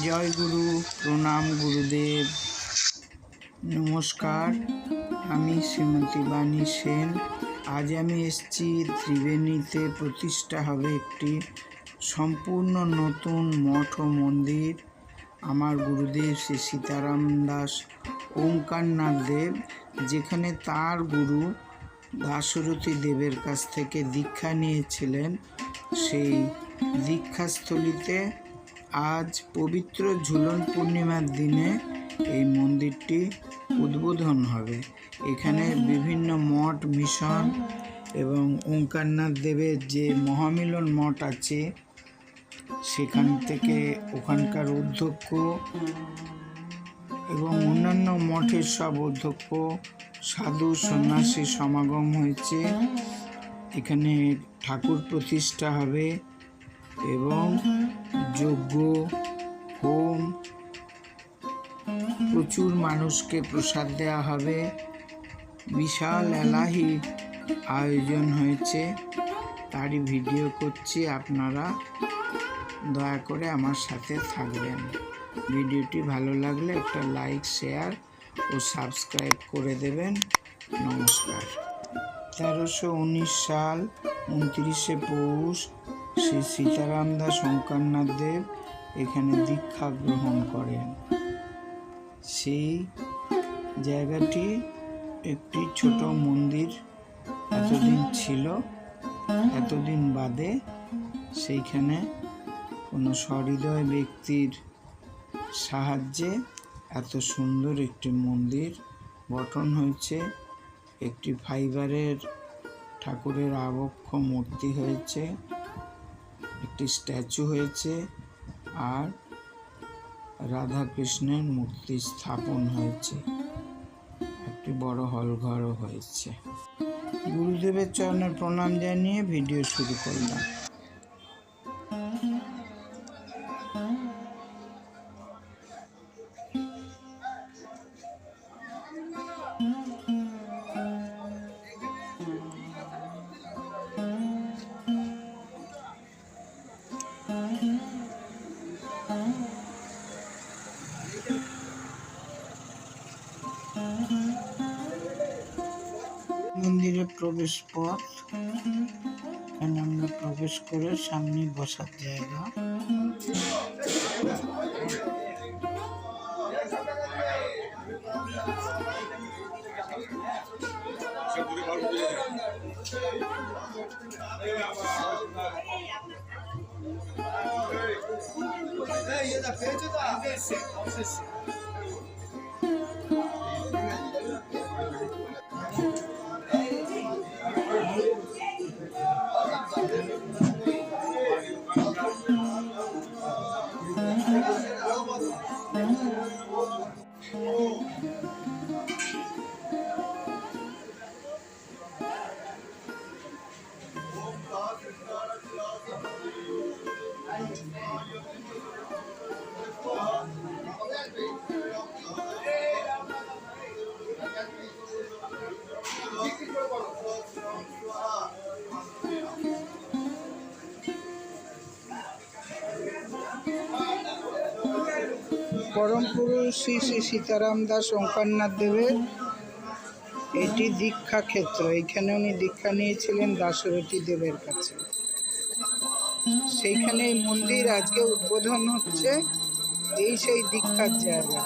জয় গুরু, প্রণাম গুরুদেব। নমস্কার, আমি শ্রীমতী বাণী সেন। আজ আমি এসেছি ত্রিবেণীতে প্রতিষ্ঠা হবে একটি সম্পূর্ণ নতুন মঠ ও মন্দির। আমার গুরুদেব শ্রী সীতারাম দাস ওঙ্কারনাথ দেব, যেখানে তার গুরু দাশরথী দেবের কাছ থেকে দীক্ষা নিয়েছিলেন। সেই দীক্ষাস্থলিতে আজ পবিত্র ঝুলন পূর্ণিমার দিনে এই মন্দিরটি উদ্বোধন হবে। এখানে বিভিন্ন মঠ, মিশন এবং ওঙ্কারনাথ দেবের যে মহামিলন মঠ আছে, সেখান থেকে ওখানকার অধ্যক্ষ এবং অন্যান্য মঠের সব অধ্যক্ষ সাধু, সন্ন্যাসী সমাগম হয়েছে। এখানে ঠাকুর প্রতিষ্ঠা হবে এবং যজ্ঞ হোম। প্রচুর মানুষকে প্রসাদ দেওয়া হবে। বিশাল এলাহি আয়োজন হয়েছে। তারই ভিডিও করছি, আপনারা দয়া করে আমার সাথে থাকবেন। ভিডিওটি ভালো লাগলে একটা লাইক, শেয়ার ও সাবস্ক্রাইব করে দেবেন। নমস্কার। তেরোশো উনিশ সাল, উনত্রিশে পৌষ শ্রী সীতারাম দাস শঙ্করনাথ দেব এখানে দীক্ষা গ্রহণ করেন। সেই জায়গাটি একটি ছোট মন্দির এতদিন ছিল। এতদিন বাদে সেইখানে কোনো সহৃদয় ব্যক্তির সাহায্যে এত সুন্দর একটি মন্দির গঠন হয়েছে। একটি ফাইবারের ঠাকুরের আবক্ষ মূর্তি হয়েছে। একটি স্ট্যাচু হয়েছে আর রাধা কৃষ্ণের মূর্তি স্থাপন হয়েছে। একটি বড় হল ঘরও হয়েছে। গুরুদেবের চরণে প্রণাম জানিয়ে ভিডিও শুরু করলাম। প্রবেশ পথ এখানে আমরা প্রবেশ করে সামনে বসার জায়গা পরম পুরুষ শ্রী শ্রী সীতারাম দাস ওঙ্কারনাথ দেবের এটি দীক্ষা ক্ষেত্র। এখানে উনি দীক্ষা নিয়েছিলেন দাশরথী দেবের কাছে। সেইখানে এই মন্দির আজকে উদ্বোধন হচ্ছে। এই সেই দীক্ষার জায়গা।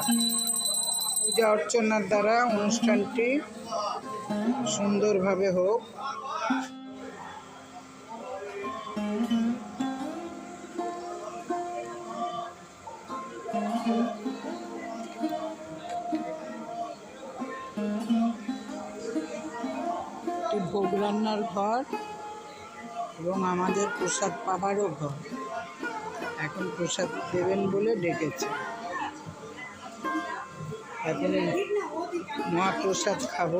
পূজা অর্চনার দ্বারা অনুষ্ঠানটি সুন্দরভাবে হোক। ভোগ রান্নার ঘর এবং আমাদের প্রসাদ পাবারও ঘর। এখন প্রসাদ দেবেন বলে ডেকেছে। এখন মহাপ্রসাদ খাব।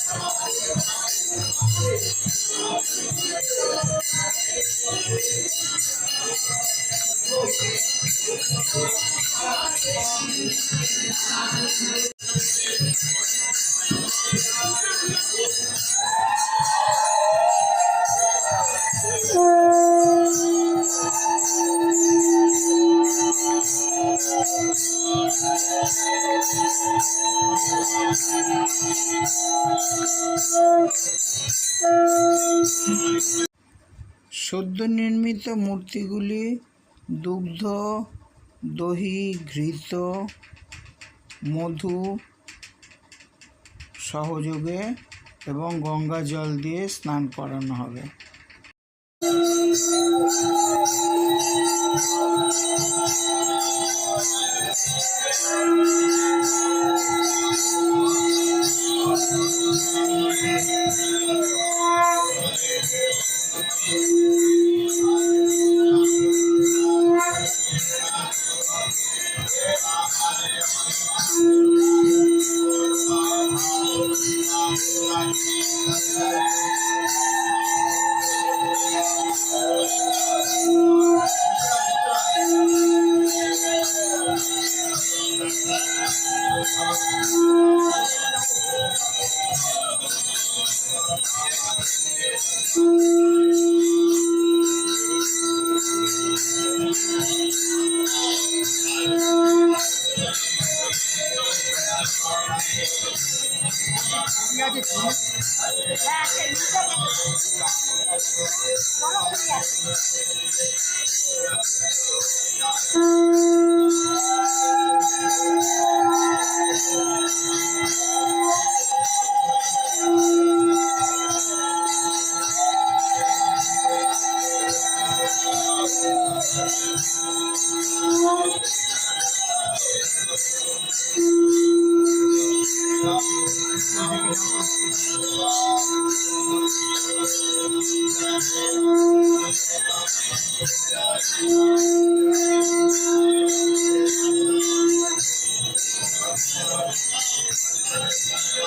সদ্য নির্মিত মূর্তিগুলি দুগ্ধ দহি ঘৃত মধু সহযোগে এবং গঙ্গা জল দিয়ে স্নান করানো হবে।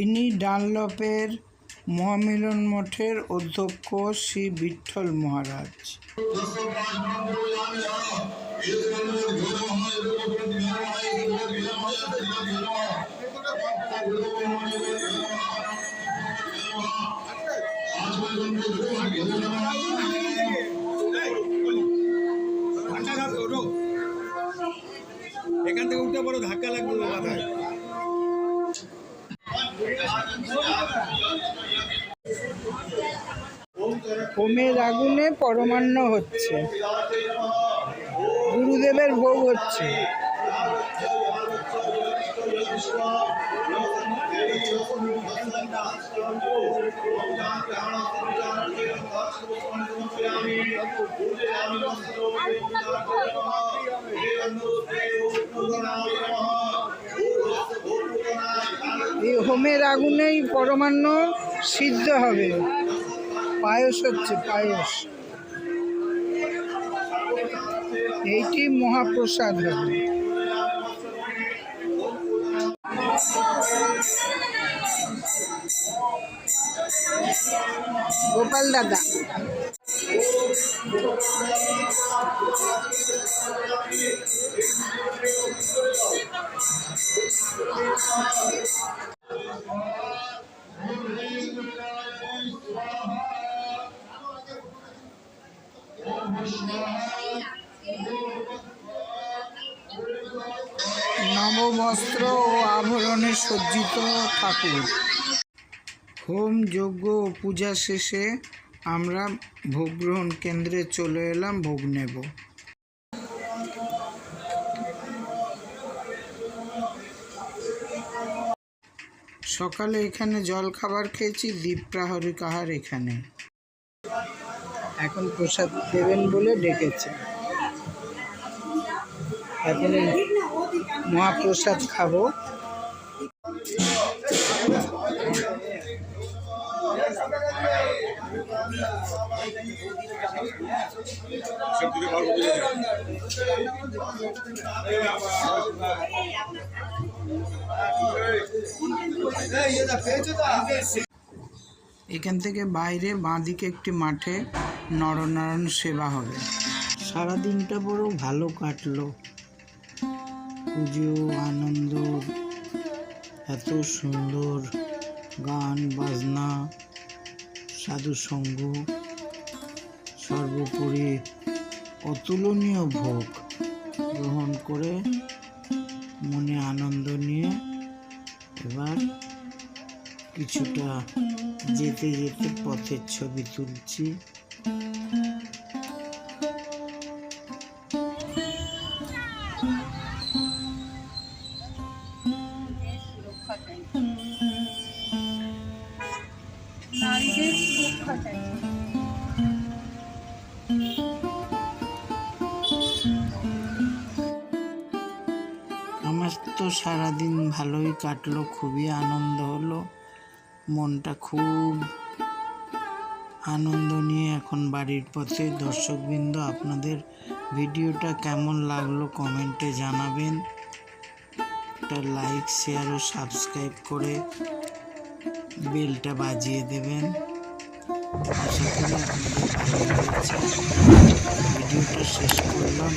ইনি ডানলপের মহামিলন মঠের অধ্যক্ষ শ্রী বিঠল মহারাজ। এখান থেকে উঠে বড় ধাক্কা লাগবে মাথায়। হোমের আগুনে পরমান্ন হচ্ছে। গুরুদেবের ভোগ হচ্ছে। এই হোমের আগুনেই পরমান্ন সিদ্ধ হবে। পায়স হচ্ছে পায়স। এইটি মহাপ্রসাদ হবে। গোপাল দাদা। নববস্ত্র ও আভরণে সজ্জিত ঠাকুর। হোম যজ্ঞ পূজা শেষে আমরা ভোগ গ্রহণ কেন্দ্রে চলে এলাম, ভোগ নেব। সকালে এখানে জল খাবার খেয়েছি দ্বীপ প্রাহরিক আহার এখানে? এখন প্রসাদ দেবেন বলে ডেকেছে। এখন মহাপ্রসাদ খাব। এখান থেকে বাইরে বাঁদিকে একটি মাঠে নরনারায়ণ সেবা হবে। সারাদিনটা বড় ভালো কাটলো। পুজো, আনন্দ, এত সুন্দর গান, বাজনা সাধু সঙ্গ সর্বোপরি অতুলনীয় ভোগ গ্রহণ করে মনে আনন্দ নিয়ে এবার কিছুটা যেতে যেতে পথের ছবি তুলছি। নারীদের সুরক্ষা চাই। তো সারাদিন ভালোই কাটলো, খুবই আনন্দ হলো। মনটা খুব আনন্দ নিয়ে এখন বাড়ির পথে। দর্শকবৃন্দ, আপনাদের ভিডিওটা কেমন লাগল কমেন্টে জানাবেন। একটা লাইক, শেয়ার ও সাবস্ক্রাইব করে বেলটা বাজিয়ে দেবেন। আশা করি আপনাদের ভালো লেগেছে। ভিডিওটা শেষ করলাম।